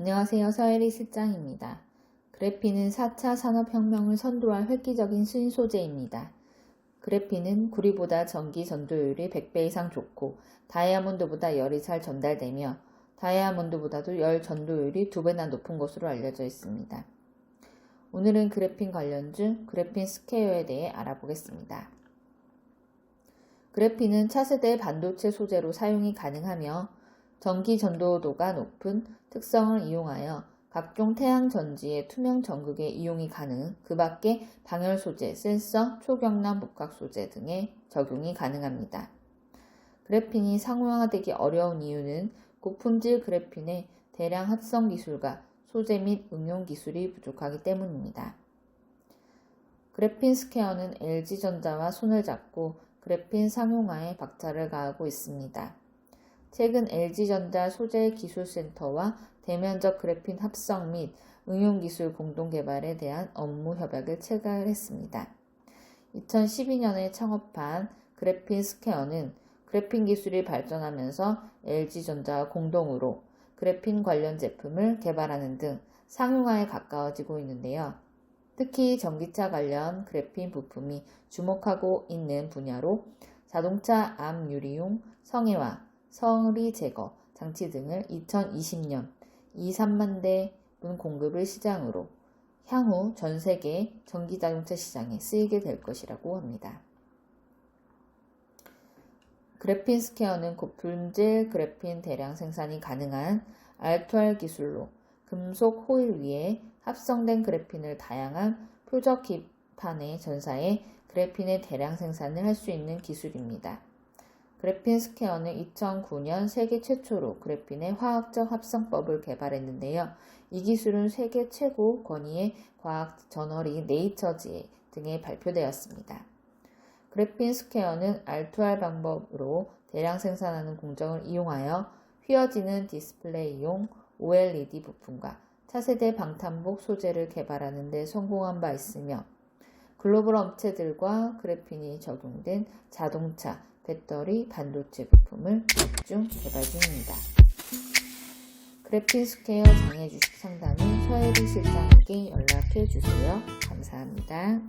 안녕하세요. 서혜리 실장입니다. 그래핀은 4차 산업혁명을 선도할 획기적인 신소재입니다. 그래핀은 구리보다 전기 전도율이 100배 이상 좋고 다이아몬드보다 열이 잘 전달되며 다이아몬드보다도 열 전도율이 2배나 높은 것으로 알려져 있습니다. 오늘은 그래핀 관련주 그래핀 스퀘어에 대해 알아보겠습니다. 그래핀은 차세대 반도체 소재로 사용이 가능하며 전기 전도도가 높은 특성을 이용하여 각종 태양 전지의 투명 전극에 이용이 가능, 그 밖에 방열 소재, 센서, 초경남 복각 소재 등에 적용이 가능합니다. 그래핀이 상용화되기 어려운 이유는 고품질 그래핀의 대량 합성 기술과 소재 및 응용 기술이 부족하기 때문입니다. 그래핀 스퀘어는 LG전자와 손을 잡고 그래핀 상용화에 박차를 가하고 있습니다. 최근 LG전자 소재기술센터와 대면적 그래핀 합성 및 응용기술 공동개발에 대한 업무 협약을 체결했습니다. 2012년에 창업한 그래핀 스퀘어는 그래핀 기술이 발전하면서 LG전자와 공동으로 그래핀 관련 제품을 개발하는 등 상용화에 가까워지고 있는데요. 특히 전기차 관련 그래핀 부품이 주목하고 있는 분야로 자동차 암 유리용 성애화, 서리 제거 장치 등을 2020년 2, 3만 대분 공급을 시장으로 향후 전 세계 전기 자동차 시장에 쓰이게 될 것이라고 합니다. 그래핀 스퀘어는 고품질 그래핀 대량 생산이 가능한 R2R 기술로 금속 호일 위에 합성된 그래핀을 다양한 표적 기판의 전사에 그래핀의 대량 생산을 할 수 있는 기술입니다. 그래핀 스퀘어는 2009년 세계 최초로 그래핀의 화학적 합성법을 개발했는데요. 이 기술은 세계 최고 권위의 과학 저널인 네이처지 등에 발표되었습니다. 그래핀 스퀘어는 R2R 방법으로 대량 생산하는 공정을 이용하여 휘어지는 디스플레이용 OLED 부품과 차세대 방탄복 소재를 개발하는 데 성공한 바 있으며 글로벌 업체들과 그래핀이 적용된 자동차, 배터리, 반도체 부품을 집중 개발 중입니다. 그래핀 스퀘어 장애 주식 상담은 서혜리 실장에게 연락해 주세요. 감사합니다.